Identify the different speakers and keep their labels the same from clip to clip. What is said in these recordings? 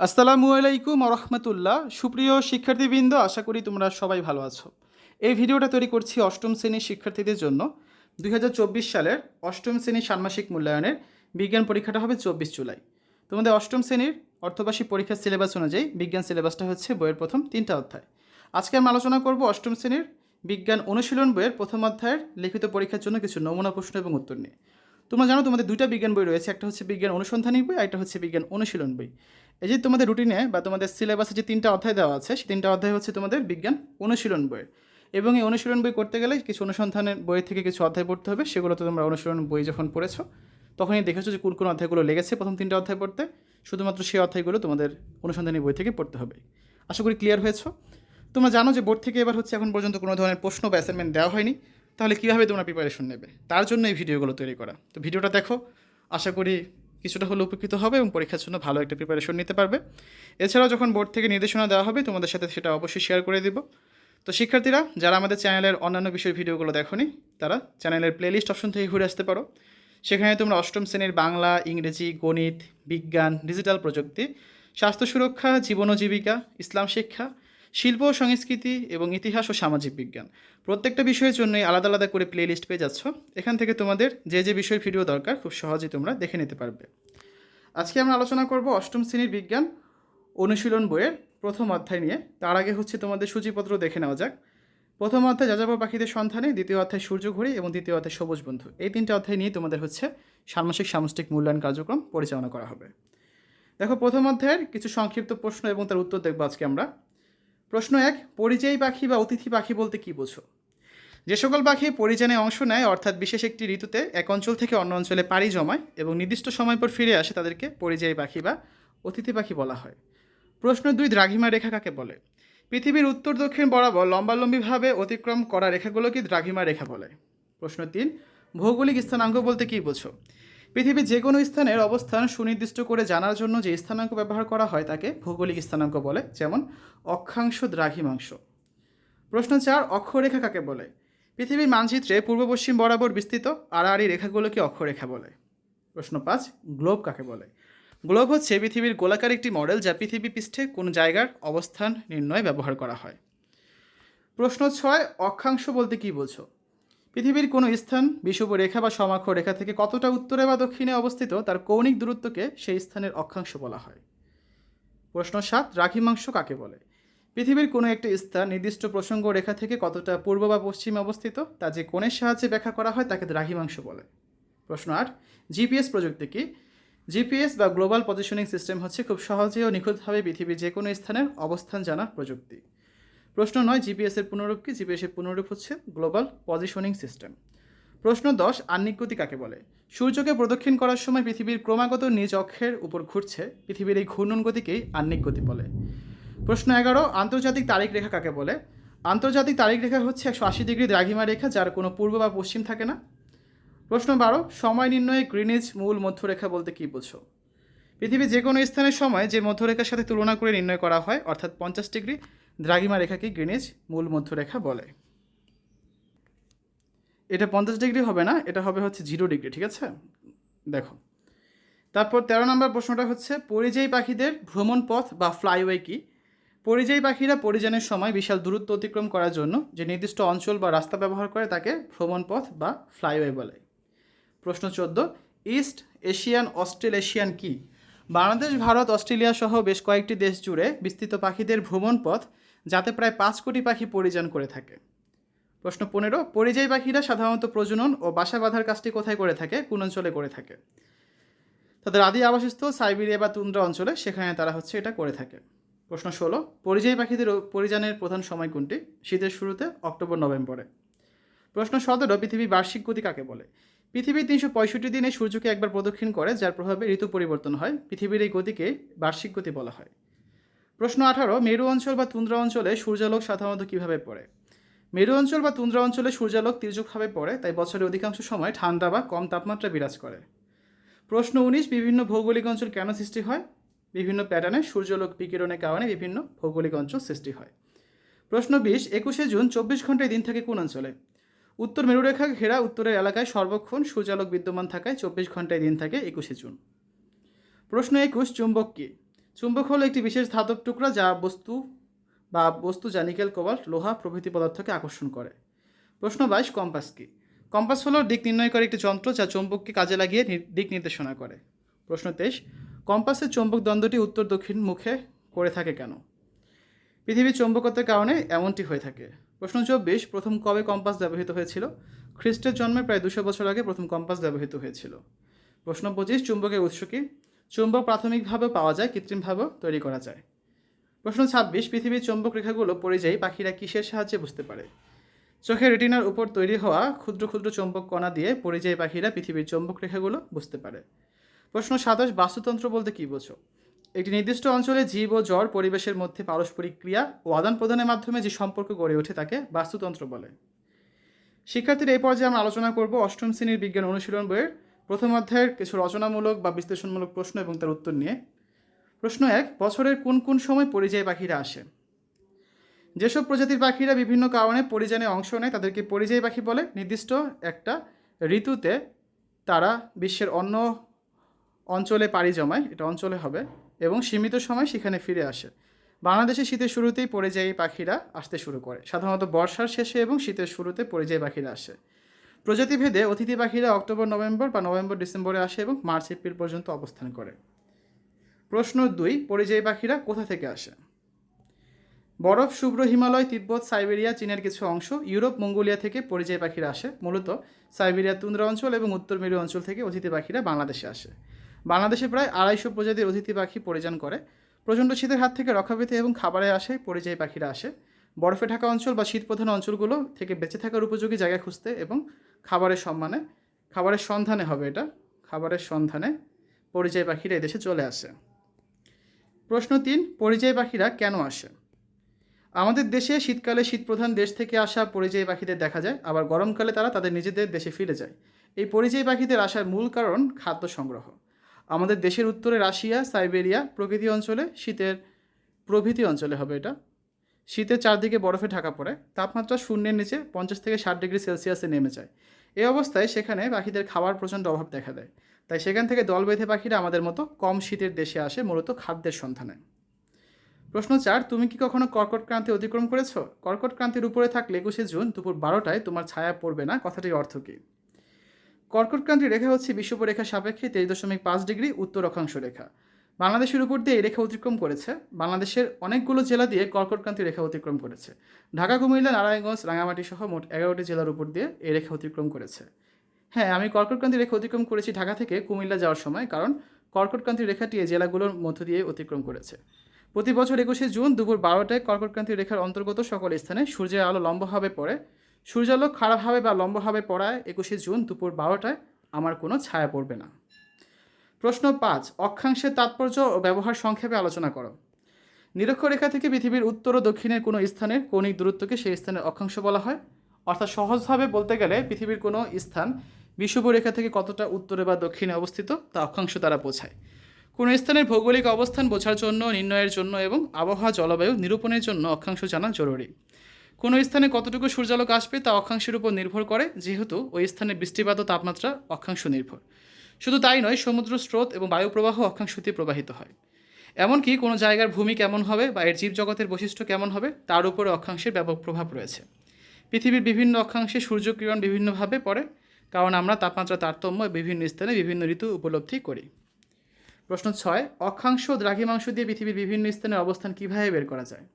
Speaker 1: আসসালামু আলাইকুম রহমতুল্লাহ। সুপ্রিয় শিক্ষার্থীবৃন্দ, আশা করি তোমরা সবাই ভালো আছো। এই ভিডিওটা তৈরি করছি অষ্টম শ্রেণির শিক্ষার্থীদের জন্য। দুই হাজার চব্বিশ সালের অষ্টম শ্রেণির ষান্মাসিক মূল্যায়নের বিজ্ঞান পরীক্ষাটা হবে চব্বিশ জুলাই। তোমাদের অষ্টম শ্রেণির অর্থবার্ষিক পরীক্ষার সিলেবাস অনুযায়ী বিজ্ঞান সিলেবাসটা হচ্ছে বইয়ের প্রথম তিনটা অধ্যায়। আজকে আমি আলোচনা করব অষ্টম শ্রেণির বিজ্ঞান অনুশীলন বইয়ের প্রথম অধ্যায়ের লিখিত পরীক্ষার জন্য কিছু নমুনা প্রশ্ন এবং উত্তর নিয়ে। তোমরা জানো তোমাদের দুইটা বিজ্ঞান বই রয়েছে, একটা হচ্ছে বিজ্ঞান অনুসন্ধানী বই আর একটা হচ্ছে বিজ্ঞান অনুশীলন বই। এই যে তোমাদের রুটিনে বা তোমাদের সিলেবাসে যে তিনটা অধ্যায় দেওয়া আছে, সেই তিনটা অধ্যায় হচ্ছে তোমাদের বিজ্ঞান, অনুশীলন বইয়ের এবং এই অনুশীলন বই করতে গেলে কিছু অনুসন্ধানের বই থেকে কিছু অধ্যায় পড়তে হবে, সেগুলো তো তোমরা অনুশীলন বই যখন পড়েছো, তখনই দেখেছ যে কোন কোন অধ্যায়গুলো লেগেছে প্রথম তিনটা অধ্যায় পড়তে, শুধুমাত্র সেই অধ্যায়গুলো তোমাদের অনুসন্ধানী বই থেকে পড়তে হবে। আশা করি ক্লিয়ার হয়েছো? তোমরা জানো যে বোর্ড থেকে এবার হচ্ছে এখন পর্যন্ত কোনো ধরনের প্রশ্ন বা অ্যাসাইনমেন্ট দেওয়া হয়নি, তাহলে কীভাবে তোমরা প্রিপারেশন নেবে? তার জন্য এই ভিডিওগুলো তৈরি করা। তো ভিডিওটা দেখো, আশা করি কিছুটা হলে উপকৃত হবে এবং পরীক্ষার জন্য ভালো একটা প্রিপারেশন নিতে পারবে। এছাড়াও যখন বোর্ড থেকে নির্দেশনা দেওয়া হবে, তোমাদের সাথে সেটা অবশ্যই শেয়ার করে দিব। তো শিক্ষার্থীরা, যারা আমাদের চ্যানেলের অন্যান্য বিষয় ভিডিওগুলো দেখোনি, তারা চ্যানেলের প্লেলিস্ট অপশন থেকে ঘুরে আসতে পারো। সেখানে তোমরা অষ্টম শ্রেণির বাংলা, ইংরেজি, গণিত, বিজ্ঞান ডিজিটাল প্রযুক্তি, স্বাস্থ্য সুরক্ষা, জীবন জীবিকা, ইসলাম শিক্ষা শিল্প ও সংস্কৃতি এবং ইতিহাস ও সামাজিক বিজ্ঞান। প্রত্যেকটা বিষয়ের জন্যই আলাদা আলাদা করে প্লে লিস্ট পেয়ে যাচ্ছ। এখান থেকে তোমাদের যে যে বিষয়ের ভিডিও দরকার, খুব সহজেই তোমরা দেখে নিতে পারবে। আজকে আমরা আলোচনা করব অষ্টম শ্রেণির বিজ্ঞান অনুশীলন বইয়ের প্রথম অধ্যায় নিয়ে। তার আগে হচ্ছে তোমাদের সূচিপত্র দেখে নেওয়া যাক। প্রথম অধ্যায় যাযাবর পাখিদের সন্ধানে, দ্বিতীয় অধ্যায় সূর্য ঘড়ি এবং দ্বিতীয় অধ্যায় সবুজ বন্ধু। এই তিনটে অধ্যায় নিয়ে তোমাদের হচ্ছে ষান্মাসিক সামষ্টিক মূল্যায়ন কার্যক্রম পরিচালনা করা হবে। দেখো, প্রথম অধ্যায়ের কিছু সংক্ষিপ্ত প্রশ্ন এবং তার উত্তর দেখব আজকে আমরা। প্রশ্ন এক, পরিযায়ী পাখি বা অতিথি পাখি বলতে কী বোঝো? যে সকল পাখি পরিযানে অংশ নেয়, অর্থাৎ বিশেষ একটি ঋতুতে এক অঞ্চল থেকে অন্য অঞ্চলে পাড়ি জমায় এবং নির্দিষ্ট সময় পর ফিরে আসে তাদেরকে পরিযায়ী পাখি বা অতিথি পাখি বলা হয়। প্রশ্ন দুই দ্রাঘিমা রেখা কাকে বলে? পৃথিবীর উত্তর দক্ষিণ বরাবর লম্বালম্বিভাবে অতিক্রম করা রেখাগুলোকে দ্রাঘিমা রেখা বলে? প্রশ্ন তিন, ভৌগোলিক স্থানাঙ্ক বলতে কী বোঝো? পৃথিবীর যে কোনো স্থানের অবস্থান সুনির্দিষ্ট করে জানার জন্য যে স্থানাঙ্ক ব্যবহার করা হয় তাকে ভৌগোলিক স্থানাঙ্ক বলে, যেমন অক্ষাংশ দ্রাঘিমাংশ। প্রশ্ন চার, অক্ষরেখা কাকে বলে? পৃথিবীর মানচিত্রে পূর্ব পশ্চিম বরাবর বিস্তৃত আড়াআড়ি রেখাগুলোকে অক্ষরেখা বলে। প্রশ্ন পাঁচ, গ্লোব কাকে বলে? গ্লোব হচ্ছে পৃথিবীর গোলাকার একটি মডেল যা পৃথিবী পৃষ্ঠে কোনো জায়গার অবস্থান নির্ণয় ব্যবহার করা হয়। প্রশ্ন ছয়, অক্ষাংশ বলতে কী বোঝো? পৃথিবীর কোনো স্থান, বিষুব রেখা বা সমাক্ষ রেখা থেকে কতটা উত্তরে বা দক্ষিণে অবস্থিত তার কৌণিক দূরত্বকে সেই স্থানের অক্ষাংশ বলা হয়। প্রশ্ন সাত দ্রাঘিমাংশ কাকে বলে? পৃথিবীর কোনো একটি স্থান, নির্দিষ্ট প্রসঙ্গ রেখা থেকে কতটা পূর্ব বা পশ্চিমে অবস্থিত, তা যে কোণের সাহায্যে ব্যাখ্যা করা হয় তাকে দ্রাঘিমাংশ বলে। প্রশ্ন আট, জিপিএস প্রযুক্তি কি? জিপিএস বা গ্লোবাল পজিশনিং সিস্টেম হচ্ছে খুব সহজে ও নিখুঁতভাবে পৃথিবীর যে কোনো স্থানের অবস্থান জানার প্রযুক্তি। প্রশ্ন নয় জিপিএস এর পুনরূপ কি? জিপিএস এর পুনরূপ হচ্ছে গ্লোবাল পজিশনিং সিস্টেম প্রশ্ন দশ, আহ্নিক গতি কাকে বলে? সূর্যকে প্রদক্ষিণ করার সময় পৃথিবীর ক্রমাগত নিজ অক্ষের উপর ঘুরছে, পৃথিবীর এই ঘূর্ণন গতিকেই আহ্নিক গতি বলে। প্রশ্ন এগারো, আন্তর্জাতিক তারিখ রেখা কাকে বলে? আন্তর্জাতিক তারিখ রেখা হচ্ছে একশো আশি ডিগ্রি দ্রাঘিমা রেখা, যার কোনো পূর্ব বা পশ্চিম থাকে না। প্রশ্ন বারো, সময় নির্ণয়ে গ্রিনিজ মূল মধ্যরেখা বলতে কী বোঝো? পৃথিবীর যে কোনো স্থানের সময় যে মধ্যরেখার সাথে তুলনা করে নির্ণয় করা হয়, অর্থাৎ পঞ্চাশ ডিগ্রি দ্রাঘিমা রেখাকে গ্রিনিজ মূল মধ্যরেখা বলে। এটা পঞ্চাশ ডিগ্রি হবে না, এটা হবে হচ্ছে জিরো ডিগ্রি, ঠিক আছে? দেখো। তারপর তেরো নম্বর প্রশ্নটা হচ্ছে, পরিযায়ী পাখিদের ভ্রমণ পথ বা ফ্লাইওয়ে কি? পরিযায়ী পাখিরা পরিযানের সময় বিশাল দূরত্ব অতিক্রম করার জন্য যে নির্দিষ্ট অঞ্চল বা রাস্তা ব্যবহার করে তাকে ভ্রমণ পথ বা ফ্লাইওয়ে বলে। প্রশ্ন চোদ্দ, ইস্ট এশিয়ান অস্ট্রেলেশিয়ান কি? বাংলাদেশ, ভারত, অস্ট্রেলিয়া সহ বেশ কয়েকটি দেশ জুড়ে বিস্তৃত পাখিদের ভ্রমণ পথ যাতে প্রায় পাঁচ কোটি পাখি পরিযান করে থাকে। প্রশ্ন পনেরো, পরিযায়ী পাখিরা সাধারণত প্রজনন ও বাসা বাঁধার কাজটি কোথায় করে থাকে, কোন অঞ্চলে করে থাকে? তাদের আদি আবাসস্থল সাইবেরিয়া বা তুন্দ্রা অঞ্চলে, সেখানে তারা হচ্ছে এটা করে থাকে। প্রশ্ন ষোলো, পরিযায়ী পাখিদের পরিযানের প্রধান সময় কোনটি? শীতের শুরুতে অক্টোবর, নভেম্বরে। প্রশ্ন সতেরো পৃথিবীর বার্ষিক গতি কাকে বলে? পৃথিবীর তিনশো পঁয়ষট্টি দিনে সূর্যকে একবার প্রদক্ষিণ করে, যার প্রভাবে ঋতু পরিবর্তন হয়। পৃথিবীর এই গতিকে বার্ষিক গতি বলা হয়। প্রশ্ন আঠারো, মেরু অঞ্চল বা তুন্দ্রা অঞ্চলে সূর্যালোক সাধারণত কীভাবে পড়ে? মেরু অঞ্চল বা তুন্দ্রা অঞ্চলে সূর্যালোক তির্যকভাবে পড়ে, তাই বছরের অধিকাংশ সময় ঠান্ডা বা কম তাপমাত্রা বিরাজ করে। প্রশ্ন উনিশ, বিভিন্ন ভৌগোলিক অঞ্চল কেন সৃষ্টি হয়? বিভিন্ন প্যাটার্নে সূর্যালোক বিকিরণের কারণে বিভিন্ন ভৌগোলিক অঞ্চল সৃষ্টি হয়। প্রশ্ন বিশ, একুশে জুন, চব্বিশ ঘন্টায় দিন থাকে কোন অঞ্চলে? উত্তর মেরুরেখা ঘেরা উত্তরের এলাকায় সর্বক্ষণ সূর্যালোক বিদ্যমান থাকায় চব্বিশ ঘন্টায় দিন থাকে একুশে জুন। প্রশ্ন একুশ, চুম্বক কী? চুম্বক হলো একটি বিশেষ ধাতব টুকরা যা বস্তু বা বস্তু যা নিকেল, কোবাল্ট, লোহা প্রভৃতি পদার্থকে আকর্ষণ করে। প্রশ্ন বাইশ, কম্পাস কি? কম্পাস হলো দিক নির্ণয়কারী একটি যন্ত্র যা চৌম্বককে কাজে লাগিয়ে দিক নির্দেশনা করে। প্রশ্ন তেইশ, কম্পাসের চৌম্বক দ্বন্দ্বটি উত্তর দক্ষিণ মুখে করে থাকে কেন? পৃথিবীর চৌম্বকত্বের কারণে এমনটি হয়ে থাকে। প্রশ্ন চব্বিশ, প্রথম কবে কম্পাস ব্যবহৃত হয়েছিল? খ্রিস্টের জন্মের প্রায় দুশো বছর আগে প্রথম কম্পাস ব্যবহৃত হয়েছিল। প্রশ্ন পঁচিশ, চুম্বকের উৎস কি? চুম্বক প্রাথমিকভাবে পাওয়া যায়, কৃত্রিমভাবেও তৈরি করা যায়। প্রশ্ন ছাব্বিশ, পৃথিবীর চৌম্বক রেখাগুলো পরিযায়ী পাখিরা কিসের সাহায্যে বুঝতে পারে? চোখের রেটিনার উপর তৈরি হওয়া ক্ষুদ্র ক্ষুদ্র চৌম্বক কণা দিয়ে পরিযায়ী পাখিরা পৃথিবীর চৌম্বক রেখাগুলো বুঝতে পারে। প্রশ্ন সাতাশ, বাস্তুতন্ত্র বলতে কী বোঝো? একটি নির্দিষ্ট অঞ্চলে জীব ও জ্বর পরিবেশের মধ্যে পারস্পরিক ক্রিয়া ও আদান প্রদানের মাধ্যমে যে সম্পর্ক গড়ে ওঠে তাকে বাস্তুতন্ত্র বলে। শিক্ষার্থীর এই পর্যায়ে আমরা আলোচনা করব অষ্টম শ্রেণির বিজ্ঞান অনুশীলন বইয়ের প্রথম অধ্যায়ের কিছু রচনামূলক বা বিশ্লেষণমূলক প্রশ্ন এবং তার উত্তর নিয়ে। প্রশ্ন এক, বছরের কোন কোন সময় পরিযায়ী পাখিরা আসে? যেসব প্রজাতির পাখিরা বিভিন্ন কারণে পরিযানে অংশ নেয়, তাদেরকে পরিযায়ী পাখি বলে। নির্দিষ্ট একটা ঋতুতে তারা বিশ্বের অন্য অঞ্চলে পাড়ি জমায়, এটা অঞ্চলে হবে, এবং সীমিত সময় সেখানে ফিরে আসে। বাংলাদেশে শীতের শুরুতেই পরিযায়ী পাখিরা আসতে শুরু করে। সাধারণত বর্ষার শেষে এবং শীতের শুরুতে পরিযায়ী পাখিরা আসে। প্রজাতিভেদে অতিথি পাখিরা অক্টোবর, নভেম্বর বা নভেম্বর, ডিসেম্বরে আসে এবং মার্চ, এপ্রিল পর্যন্ত অবস্থান করে। প্রশ্ন দুই, পরিযায়ী পাখিরা কোথা থেকে আসে? বরফ, শুভ্র হিমালয়, তিব্বত, সাইবেরিয়া, চীনের কিছু অংশ, ইউরোপ, মঙ্গোলিয়া থেকে পরিযায়ী পাখিরা আসে। মূলত সাইবেরিয়া তুন্দ্রা অঞ্চল এবং উত্তর মেরু অঞ্চল থেকে অতিথি পাখিরা বাংলাদেশে আসে। বাংলাদেশে প্রায় আড়াইশো প্রজাতির অতিথি পাখি পরিযান করে। প্রচণ্ড শীতের হাত থেকে রক্ষা পেতে এবং খাবারে আসে পরিযায়ী পাখিরা আসে। বরফে ঢাকা অঞ্চল বা শীতপ্রধান অঞ্চলগুলো থেকে বেঁচে থাকার উপযোগী জায়গা খুঁজতে এবং খাবারের সম্মানে, খাবারের সন্ধানে হবে এটা, খাবারের সন্ধানে পরিযায়ী পাখিরা এদেশে চলে আসে। প্রশ্ন তিন, পরিযায়ী পাখিরা কেন আসে? আমাদের দেশে শীতকালে শীতপ্রধান দেশ থেকে আসা পরিযায়ী পাখিদের দেখা যায়, আবার গরমকালে তারা তাদের নিজেদের দেশে ফিরে যায়। এই পরিযায়ী পাখিদের আসার মূল কারণ খাদ্য সংগ্রহ। আমাদের দেশের উত্তরে রাশিয়া, সাইবেরিয়া প্রকৃতি অঞ্চলে শীতের প্রভৃতি অঞ্চলে হবে এটা। শীতের চারদিকে বরফে ঢাকা পড়ে, তাপমাত্রা শূন্যের নিচে পঞ্চাশ থেকে ষাট ডিগ্রি সেলসিয়াসে নেমে যায়। এই অবস্থায় সেখানে পাখিদের খাবার প্রচণ্ড অভাব দেখা দেয়। তাই সেখান থেকে দল বেঁধে পাখিরা আমাদের মতো কম শীতের দেশে আসে, মূলত খাদ্যের সন্ধানে। প্রশ্ন চার, তুমি কি কখনো কর্কট ক্রান্তি অতিক্রম করেছ? কর্কট ক্রান্তির উপরে থাকলে একুশে জুন দুপুর বারোটায় তোমার ছায়া পড়বে না, কথাটির অর্থ কী? কর্কট ক্রান্তির রেখা হচ্ছে বিষুবরেখা সাপেক্ষে তেইশ দশমিক পাঁচ ডিগ্রি উত্তর অক্ষাংশ রেখা। বাংলাদেশের উপর দিয়ে এই রেখা অতিক্রম করেছে। বাংলাদেশের অনেকগুলো জেলা দিয়ে কর্কট ক্রান্তি রেখা অতিক্রম করেছে। ঢাকা, কুমিল্লা, নারায়ণগঞ্জ রাঙামাটি সহ মোট এগারোটি জেলার উপর দিয়ে এই রেখা অতিক্রম করেছে। হ্যাঁ আমি কর্কট ক্রান্তি রেখা অতিক্রম করেছি ঢাকা থেকে কুমিল্লা যাওয়ার সময় কারণ কর্কট ক্রান্তি রেখাটি এই জেলাগুলোর মধ্য দিয়ে অতিক্রম করেছে। প্রতি বছর একুশে জুন দুপুর বারোটায় কর্কট ক্রান্তি রেখার অন্তর্গত সকল স্থানে সূর্যের আলো লম্বভাবে পড়ে। সূর্যালোক খারাপভাবে বা লম্বভাবে পড়ায় একুশে জুন দুপুর বারোটায় আমার কোনো ছায়া পড়বে না। প্রশ্ন পাঁচ, অক্ষাংশের তাৎপর্য ও ব্যবহার সংক্ষেপে আলোচনা করো। নিরক্ষরেখা থেকে পৃথিবীর উত্তর ও দক্ষিণের কোনো স্থানের কৌণিক দূরত্বকে সেই স্থানের অক্ষাংশ বলা হয়। অর্থাৎ সহজভাবে বলতে গেলে পৃথিবীর কোনো স্থান বিষুবরেখা থেকে কতটা উত্তরে বা দক্ষিণে অবস্থিত তা অক্ষাংশ দ্বারা বোঝায়। কোনো স্থানের ভৌগোলিক অবস্থান বোঝার জন্য, নির্ণয়ের জন্য এবং আবহাওয়া, জলবায়ু নিরূপণের জন্য অক্ষাংশ জানা জরুরি। কোনো স্থানে কতটুকু সূর্যালোক আসবে তা অক্ষাংশের উপর নির্ভর করে, যেহেতু ওই স্থানে বৃষ্টিপাত ও তাপমাত্রা অক্ষাংশ নির্ভর। শুধু তাই নয়, সমুদ্র স্রোত এবং বায়ু প্রবাহ অক্ষাংশ প্রবাহিত হয়। এমনকি কোনো জায়গার ভূমি কেমন হবে বা এর জীবজগতের বৈশিষ্ট্য কেমন হবে, তার উপরে অক্ষাংশের ব্যাপক প্রভাব রয়েছে। পৃথিবীর বিভিন্ন অক্ষাংশে সূর্যকিরণ বিভিন্নভাবে পড়ে, কারণ আমরা তাপমাত্রা, তারতম্য বিভিন্ন স্থানে বিভিন্ন ঋতু উপলব্ধি করি। প্রশ্ন ছয়, অক্ষাংশ দ্রাঘিমাংশ দিয়ে পৃথিবীর বিভিন্ন স্থানের অবস্থান কীভাবে বের করা যায়?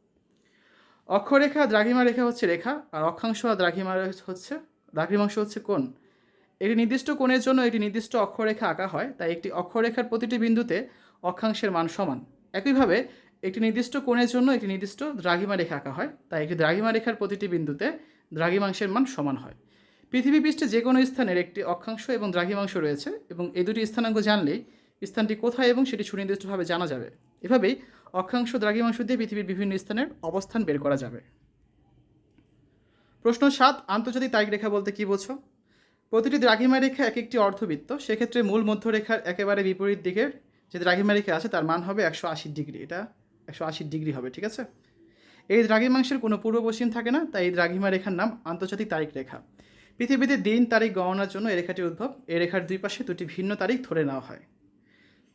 Speaker 1: অক্ষরেখা দ্রাঘিমা রেখা হচ্ছে রেখা, আর অক্ষাংশ আর দ্রাঘিমা হচ্ছে, দ্রাঘিমাংশ হচ্ছে কোণ। একটি নির্দিষ্ট কোণের জন্য একটি নির্দিষ্ট অক্ষরেখা আঁকা হয়, তাই একটি অক্ষরেখার প্রতিটি বিন্দুতে অক্ষাংশের মান সমান। একইভাবে, একটি নির্দিষ্ট কোণের জন্য একটি নির্দিষ্ট দ্রাঘিমা রেখা আঁকা হয়, তাই একটি দ্রাঘিমা রেখার প্রতিটি বিন্দুতে দ্রাঘিমাংশের মান সমান হয়। পৃথিবী পৃষ্ঠে যে কোনো স্থানের একটি অক্ষাংশ এবং দ্রাঘিমাংশ রয়েছে এবং এই দুটি স্থানাঙ্ক জানলেই স্থানটি কোথায় এবং সেটি সুনির্দিষ্টভাবে জানা যাবে। এভাবেই অক্ষাংশ দ্রাঘিমাংশ দিয়ে পৃথিবীর বিভিন্ন স্থানের অবস্থান বের করা যাবে। প্রশ্ন সাত, আন্তর্জাতিক তারিখ রেখা বলতে কী বোঝো? প্রতিটি দ্রাঘিমা রেখা এক একটি অর্ধবৃত্ত। সেক্ষেত্রে মূল মধ্যরেখার একেবারে বিপরীত দিকের যে দ্রাঘিমা রেখা আছে, তার মান হবে একশো আশি ডিগ্রি। এটা একশো আশি ডিগ্রি হবে, ঠিক আছে? এই দ্রাঘিমাংশের কোনো পূর্ব পশ্চিম থাকে না, তাই এই দ্রাঘিমা রেখার নাম আন্তর্জাতিক তারিখ রেখা। পৃথিবীতে দিন, তারিখ গণনার জন্য এই রেখাটির উদ্ভব। এই রেখার দুই পাশে দুটি ভিন্ন তারিখ ধরে নেওয়া হয়।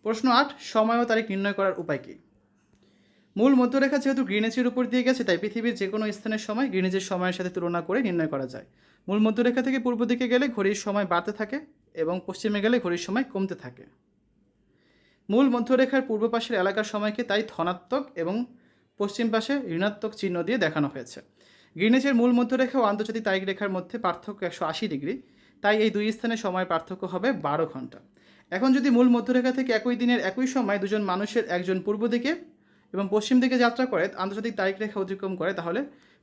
Speaker 1: প্রশ্ন আট, সময় ও তারিখ নির্ণয় করার উপায় কী? মূল মধ্যরেখা যেহেতু গ্রিনেজের উপর দিয়ে গেছে, তাই পৃথিবীর যে কোনো স্থানের সময় গ্রিনেজের সময়ের সাথে তুলনা করে নির্ণয় করা যায়। মূল মধ্যরেখা থেকে পূর্ব দিকে গেলে ঘড়ির সময় বাড়তে থাকে এবং পশ্চিমে গেলে ঘড়ির সময় কমতে থাকে। মূল মধ্যরেখার পূর্ব পাশের এলাকার সময়কে তাই ধনাত্মক এবং পশ্চিম পাশে ঋণাত্মক চিহ্ন দিয়ে দেখানো হয়েছে। গ্রিনেজের মূল মধ্যরেখা ও আন্তর্জাতিক তারিখ রেখার মধ্যে পার্থক্য একশো আশি ডিগ্রি, তাই এই দুই স্থানে সময় পার্থক্য হবে বারো ঘণ্টা। এখন যদি মূল মধ্যরেখা থেকে একই দিনের একই সময় দুজন মানুষের একজন পূর্ব দিকে এবং পশ্চিম দিকে যাত্রা করে, আন্তর্জাতিক তারিখ রেখা অতিক্রম করে, তাহলে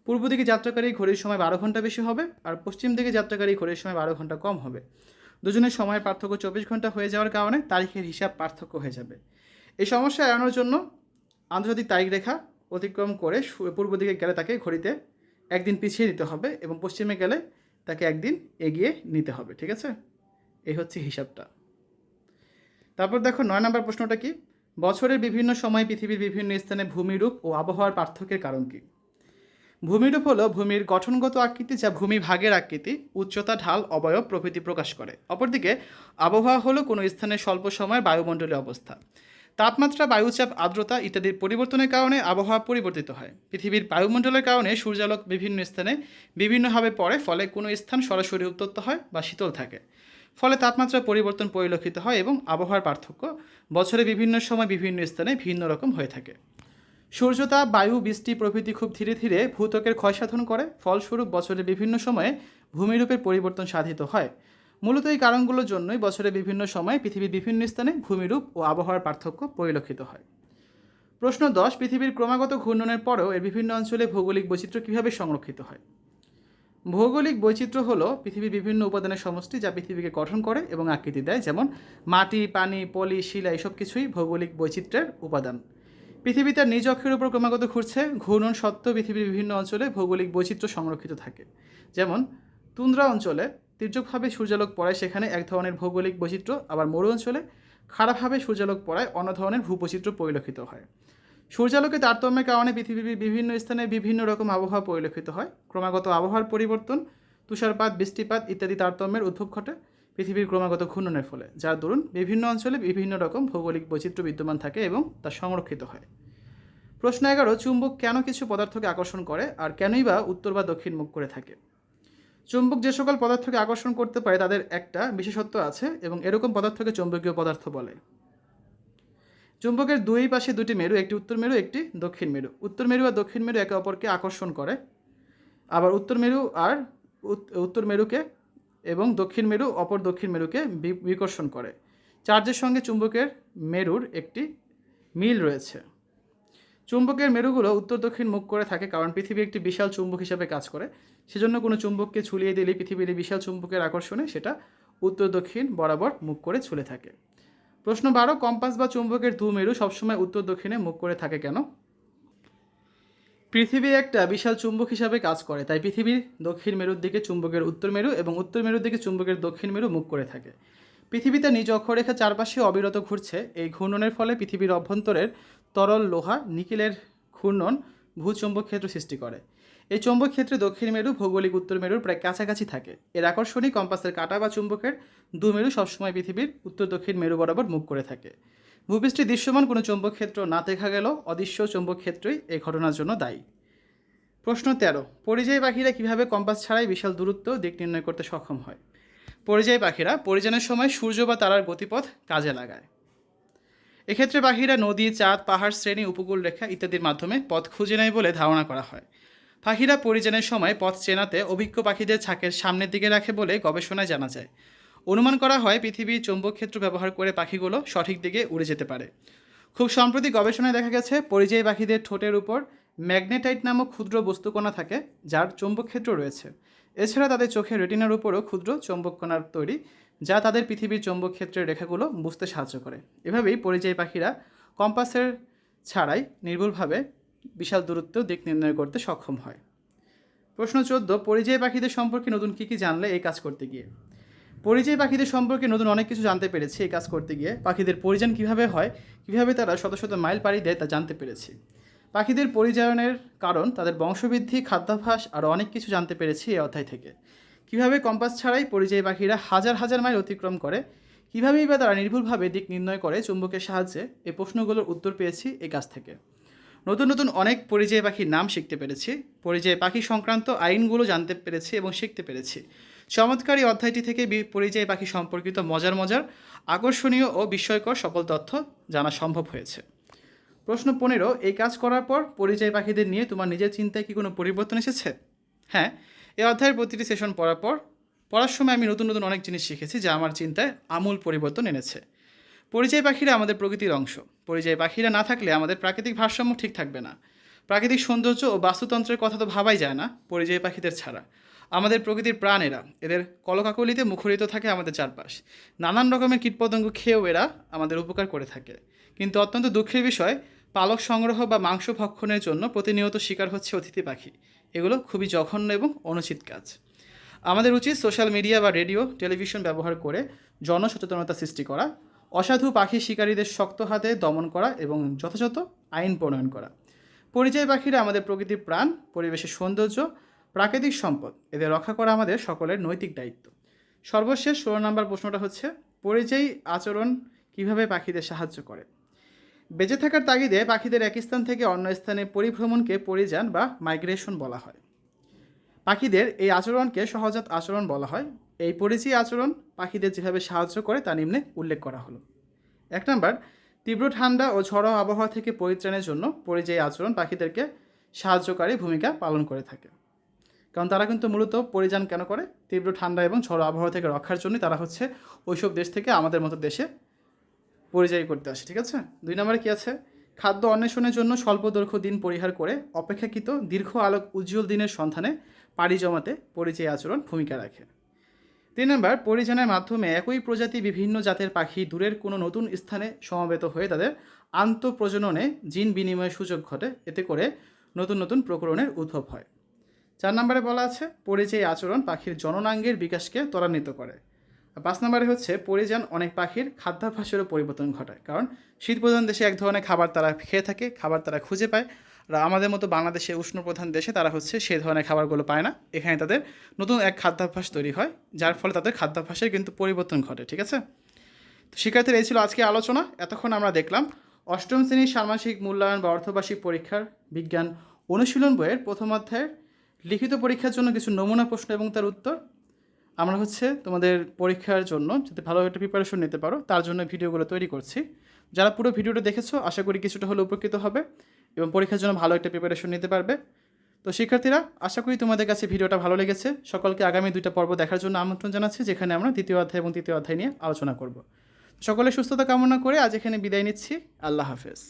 Speaker 1: পূর্ব দিকে যাত্রাকারী ঘড়ির সময় বারো ঘণ্টা বেশি হবে আর পশ্চিম দিকে যাত্রাকারী ঘড়ির সময় বারো ঘণ্টা কম হবে। দুজনের সময়ের পার্থক্য চব্বিশ ঘণ্টা হয়ে যাওয়ার কারণে তারিখের হিসাব পার্থক্য হয়ে যাবে। এই সমস্যা এড়ানোর জন্য আন্তর্জাতিক তারিখ রেখা অতিক্রম করে পূর্ব দিকে গেলে তাকে ঘড়িতে একদিন পিছিয়ে দিতে হবে এবং পশ্চিমে গেলে তাকে একদিন এগিয়ে নিতে হবে, ঠিক আছে? এই হচ্ছে হিসাবটা। তারপর দেখো নয় নম্বর প্রশ্নটা কি? বছরের বিভিন্ন সময় পৃথিবীর বিভিন্ন স্থানে ভূমিরূপ ও আবহাওয়ার পার্থক্যের কারণ কি? ভূমিরূপ হলো ভূমির গঠনগত আকৃতি যা ভূমি ভাগের আকৃতি, উচ্চতা, ঢাল, অবয়ব প্রভৃতি প্রকাশ করে। অপরদিকে, আবহাওয়া হলো কোনো স্থানে স্বল্প সময়ের বায়ুমণ্ডলীয় অবস্থা। তাপমাত্রা, বায়ুচাপ, আর্দ্রতা ইত্যাদির পরিবর্তনের কারণে আবহাওয়া পরিবর্তিত হয়। পৃথিবীর বায়ুমণ্ডলের কারণে সূর্যালোক বিভিন্ন স্থানে বিভিন্নভাবে পড়ে, ফলে কোনো স্থান সরাসরি উত্তপ্ত হয় বা শীতল থাকে। ফলে তাপমাত্রা পরিবর্তন পরিলক্ষিত হয় এবং আবহাওয়ার পার্থক্য বছরে বিভিন্ন সময় বিভিন্ন স্থানে ভিন্ন রকম হয়ে থাকে। সূর্যতাপ বায়ু, বৃষ্টি প্রভৃতি খুব ধীরে ধীরে ভূত্বকের ক্ষয়সাধন করে। ফলস্বরূপ বছরের বিভিন্ন সময়ে ভূমিরূপের পরিবর্তন সাধিত হয়। মূলত এই কারণগুলোর জন্যই বছরের বিভিন্ন সময়ে পৃথিবীর বিভিন্ন স্থানে ভূমিরূপ ও আবহাওয়ার পার্থক্য পরিলক্ষিত হয়। প্রশ্ন দশ, পৃথিবীর ক্রমাগত ঘূর্ণনের পরেও এর বিভিন্ন অঞ্চলে ভৌগোলিক বৈচিত্র্য কীভাবে সংরক্ষিত হয়? ভৌগোলিক বৈচিত্র্য হলো পৃথিবীর বিভিন্ন উপাদানের সমষ্টি যা পৃথিবীকে গঠন করে এবং আকৃতি দেয়, যেমন মাটি, পানি, পলি, শিলা, এসব কিছুই ভৌগোলিক বৈচিত্র্যের উপাদান। পৃথিবী তার নিজ অক্ষের উপর ক্রমাগত ঘুরছে, ঘূর্ণন সত্ত্বেও পৃথিবীর বিভিন্ন অঞ্চলে ভৌগোলিক বৈচিত্র্য সংরক্ষিত থাকে। যেমন, তুন্দ্রা অঞ্চলে তীর্যকভাবে সূর্যালোক পড়ায় সেখানে এক ধরনের ভৌগোলিক বৈচিত্র্য, আবার মরু অঞ্চলে খারাপভাবে সূর্যালোক পড়ায় অন্য ধরনের ভূবৈচিত্র্য পরিলক্ষিত হয়। সূর্যালোকে তারতম্যের কারণে পৃথিবীর বিভিন্ন স্থানে বিভিন্ন রকম আবহাওয়া পরিলক্ষিত হয়। ক্রমাগত আবহাওয়ার পরিবর্তন, তুষারপাত, বৃষ্টিপাত ইত্যাদি তারতম্যের উদ্ভব ঘটে। পৃথিবীর ক্রমাগত ঘূর্ণনের ফলে, যার দরুন বিভিন্ন অঞ্চলে বিভিন্ন রকম ভৌগোলিক বৈচিত্র্য বিদ্যমান থাকে এবং তা সংরক্ষিত হয়। প্রশ্ন এগারো, চুম্বক কেন কিছু পদার্থকে আকর্ষণ করে আর কেনই বা উত্তর বা দক্ষিণ মুখ করে থাকে? চুম্বক যে সকল পদার্থকে আকর্ষণ করতে পারে তাদের একটা বিশেষত্ব আছে এবং এরকম পদার্থকে চুম্বকীয় পদার্থ বলে। চুম্বকের দুই পাশে দুটি মেরু, একটি উত্তর মেরু, একটি দক্ষিণ মেরু। উত্তর মেরু আর দক্ষিণ মেরু একে অপরকে আকর্ষণ করে। আবার উত্তর মেরু আর উত্তর মেরুকে এবং দক্ষিণ মেরু, অপর দক্ষিণ মেরুকে বিকর্ষণ করে। চার্জের সঙ্গে চুম্বকের মেরুর একটি মিল রয়েছে। চুম্বকের মেরুগুলো উত্তর দক্ষিণ মুখ করে থাকে কারণ পৃথিবী একটি বিশাল চুম্বক হিসাবে কাজ করে। সেজন্য কোনো চুম্বককে ছুলিয়ে দিলে পৃথিবীর বিশাল চুম্বকের আকর্ষণে সেটা উত্তর দক্ষিণ বরাবর মুখ করে ছুলে থাকে। প্রশ্ন বারো, কম্পাস বা চুম্বকের দু মেরু সবসময় উত্তর দক্ষিণে মুখ করে থাকে কেন? পৃথিবী একটা বিশাল চুম্বক হিসাবে কাজ করে, তাই পৃথিবীর দক্ষিণ মেরুর দিকে চুম্বকের উত্তর মেরু এবং উত্তর মেরুর দিকে চুম্বকের দক্ষিণ মেরু মুখ করে থাকে। পৃথিবীতে নিজ অক্ষরেখা চারপাশে অবিরত ঘুরছে। এই ঘূর্ণনের ফলে পৃথিবীর অভ্যন্তরের তরল লোহা নিকেলের ঘূর্ণন ভূচুম্বক ক্ষেত্র সৃষ্টি করে। এই চুম্বক ক্ষেত্রে দক্ষিণ মেরু, ভৌগোলিক উত্তর মেরুর প্রায় কাছাকাছি থাকে। এর আকর্ষণই কম্পাসের কাঁটা বা চুম্বকের দু মেরু সবসময় পৃথিবীর উত্তর দক্ষিণ মেরু বরাবর মুখ করে থাকে। ভূপৃষ্ঠে দৃশ্যমান কোনো চৌম্বক ক্ষেত্র না দেখা গেলেও অদৃশ্য চৌম্বক ক্ষেত্রই এই ঘটনার জন্য দায়ী। প্রশ্ন তেরো, পরিযায়ী পাখিরা কীভাবে কম্পাস ছাড়াই বিশাল দূরত্ব দিক নির্ণয় করতে সক্ষম হয়? পরিযায়ী পাখিরা পরিযানের সময় সূর্য বা তারার গতিপথ কাজে লাগায়। এক্ষেত্রে পাখিরা নদী, চাঁদ, পাহাড়, শ্রেণি, উপকূল রেখা ইত্যাদির মাধ্যমে পথ খুঁজে নেয় বলে ধারণা করা হয়। পাখিরা পরিযানের সময় পথ চেনাতে অভিজ্ঞ পাখিদের ছাকের সামনের দিকে রাখে বলে গবেষণায় জানা যায়। অনুমান করা হয় পৃথিবীর চৌম্বক ক্ষেত্র ব্যবহার করে পাখিগুলো সঠিক দিকে উড়ে যেতে পারে। খুব সম্প্রতি গবেষণায় দেখা গেছে, পরিযায়ী পাখিদের ঠোঁটের উপর ম্যাগনেটাইট নামক ক্ষুদ্র বস্তুকণা থাকে, যার চৌম্বক ক্ষেত্র রয়েছে। এছাড়া তাদের চোখের রেটিনার উপরও ক্ষুদ্র চৌম্বক কণার তৈরি, যা তাদের পৃথিবীর চৌম্বক ক্ষেত্রের রেখাগুলো বুঝতে সাহায্য করে। এভাবেই পরিযায়ী পাখিরা কম্পাসের ছাড়াই নির্ভুলভাবে বিশাল দূরত্ব দিক নির্ণয় করতে সক্ষম হয়। প্রশ্ন চোদ্দ, পরিযায়ী পাখিদের সম্পর্কে নতুন কী কী জানলে এই কাজ করতে গিয়ে? পরিযায়ী পাখিদের সম্পর্কে নতুন অনেক কিছু জানতে পেরেছি এই কাজ করতে গিয়ে। পাখিদের পরিযান কীভাবে হয়, কীভাবে তারা শত শত মাইল পাড়ি দেয় তা জানতে পেরেছি। পাখিদের পরিযায়নের কারণ তাদের বংশবৃদ্ধি, খাদ্যাভ্যাস আরও অনেক কিছু জানতে পেরেছি এই অধ্যায় থেকে। কীভাবে কম্পাস ছাড়াই পরিযায়ী পাখিরা হাজার হাজার মাইল অতিক্রম করে, কীভাবেই বা তারা নির্ভুলভাবে দিক নির্ণয় করে চুম্বকের সাহায্যে এই প্রশ্নগুলোর উত্তর পেয়েছি এই কাজ থেকে। নতুন নতুন অনেক পরিযায়ী পাখির নাম শিখতে পেরেছি, পরিযায়ী পাখি সংক্রান্ত আইনগুলো জানতে পেরেছি এবং শিখতে পেরেছি। চমৎকার অধ্যায়টি থেকে পরিযায়ী পাখি সম্পর্কিত মজার মজার, আকর্ষণীয় ও বিস্ময়কর সকল তথ্য জানা সম্ভব হয়েছে। প্রশ্ন পনেরো, এই কাজ করার পর পরিযায়ী পাখিদের নিয়ে তোমার নিজের চিন্তায় কি কোনো পরিবর্তন এসেছে? হ্যাঁ এই অধ্যায়ের প্রতিটি সেশন পড়ার পর, পড়ার সময় আমি নতুন নতুন অনেক জিনিস শিখেছি যা আমার চিন্তায় আমূল পরিবর্তন এনেছে। পরিযায়ী পাখিরা আমাদের প্রকৃতির অংশ। পরিযায়ী পাখিরা না থাকলে আমাদের প্রাকৃতিক ভারসাম্য ঠিক থাকবে না। প্রাকৃতিক সৌন্দর্য ও বাস্তুতন্ত্রের কথা তো ভাবাই যায় না, পরিযায়ী পাখিদের ছাড়া। আমাদের প্রকৃতির প্রাণ এরা। এদের কলকাকলিতে মুখরিত থাকে আমাদের চারপাশ। নানান রকমের কীটপতঙ্গ খেয়েও এরা আমাদের উপকার করে থাকে। কিন্তু অত্যন্ত দুঃখের বিষয়, পালক সংগ্রহ বা মাংস ভক্ষণের জন্য প্রতিনিয়ত শিকার হচ্ছে অতিথি পাখি। এগুলো খুবই জঘন্য এবং অনুচিত কাজ। আমাদের উচিত সোশ্যাল মিডিয়া বা রেডিও, টেলিভিশন ব্যবহার করে জনসচেতনতা সৃষ্টি করা, অসাধু পাখি শিকারীদের শক্ত হাতে দমন করা এবং যথাযথ আইন প্রণয়ন করা। পরিযায়ী পাখিরা আমাদের প্রকৃতির প্রাণ, পরিবেশের সৌন্দর্য প্রাকৃতিক সম্পদ, এদের রক্ষা করা আমাদের সকলের নৈতিক দায়িত্ব। সর্বশেষ ষোলো নম্বর প্রশ্নটা হচ্ছে, পরিযায়ী আচরণ কীভাবে পাখিদের সাহায্য করে? বেঁচে থাকার তাগিদে পাখিদের এক স্থান থেকে অন্য স্থানে পরিভ্রমণকে পরিযান বা মাইগ্রেশন বলা হয়। পাখিদের এই আচরণকে সহজাত আচরণ বলা হয়। এই পরিচয় আচরণ পাখিদের যেভাবে সাহায্য করে তা নিম্নে উল্লেখ করা হলো। এক নম্বর, তীব্র ঠান্ডা ও ঝড়ো আবহাওয়া থেকে পরিত্রাণের জন্য পরিযায়ী আচরণ পাখিদেরকে সাহায্যকারী ভূমিকা পালন করে থাকে। কারণ তারা কিন্তু মূলত পরিযান কেন করে? তীব্র ঠান্ডা এবং ঝড় আবহাওয়া থেকে রক্ষার জন্য তারা হচ্ছে ওইসব দেশ থেকে আমাদের মতো দেশে পরিযায়ী করতে আসে, ঠিক আছে? দুই নম্বরে কী আছে? খাদ্য অন্বেষণের জন্য স্বল্প দৈর্ঘ্য দিন পরিহার করে অপেক্ষাকৃত দীর্ঘ আলোক উজ্জ্বল দিনের সন্ধানে পাড়ি জমাতে পরিযায়ী আচরণ ভূমিকা রাখে। তিন নম্বর, পরিযানের মাধ্যমে একই প্রজাতি বিভিন্ন জাতের পাখি দূরের কোনো নতুন স্থানে সমবেত হয়ে তাদের আন্তঃপ্রজননে জিন বিনিময়ের সুযোগ ঘটে। এতে করে নতুন নতুন প্রকরণের উদ্ভব হয়। চার নম্বরে বলা আছে পরিযায়ী আচরণ পাখির জননাঙ্গের বিকাশকে ত্বরান্বিত করে। পাঁচ নম্বরে হচ্ছে পরিযান অনেক পাখির খাদ্যাভ্যাসেরও পরিবর্তন ঘটায়। কারণ শীত প্রধান দেশে এক ধরনের খাবার তারা খেয়ে থাকে, খাবার তারা খুঁজে পায়। আর আমাদের মতো বাংলাদেশে উষ্ণপ্রধান দেশে তারা হচ্ছে সেই ধরনের খাবারগুলো পায় না। এখানে তাদের নতুন এক খাদ্যাভ্যাস তৈরি হয়, যার ফলে তাদের খাদ্যাভ্যাসের কিন্তু পরিবর্তন ঘটে, ঠিক আছে? তো শিক্ষার্থীর, এই ছিল আজকে আলোচনা। এতক্ষণ আমরা দেখলাম, অষ্টম শ্রেণির ষান্মাসিক মূল্যায়ন বা অর্ধবার্ষিক পরীক্ষার বিজ্ঞান অনুশীলন বইয়ের প্রথম অধ্যায়ের লিখিত পরীক্ষার জন্য কিছু নমুনা প্রশ্ন এবং তার উত্তর। আমরা হচ্ছে তোমাদের পরীক্ষার জন্য যাতে ভালো একটা প্রিপারেশন নিতে পারো, তার জন্য ভিডিওগুলো তৈরি করছি। যারা পুরো ভিডিওটা দেখেছ, আশা করি কিছুটা হলে উপকৃত হবে এবং পরীক্ষার জন্য ভালো একটা প্রিপারেশন নিতে পারবে। তো শিক্ষার্থীরা, আশা করি তোমাদের কাছে ভিডিওটা ভালো লেগেছে। সকলকে আগামী দুইটা পর্ব দেখার জন্য আমন্ত্রণ জানাচ্ছি, যেখানে আমরা দ্বিতীয় অধ্যায় এবং তৃতীয় অধ্যায় নিয়ে আলোচনা করব। সকলে সুস্থতা কামনা করে আজ এখানে বিদায় নিচ্ছি। আল্লাহ হাফেজ।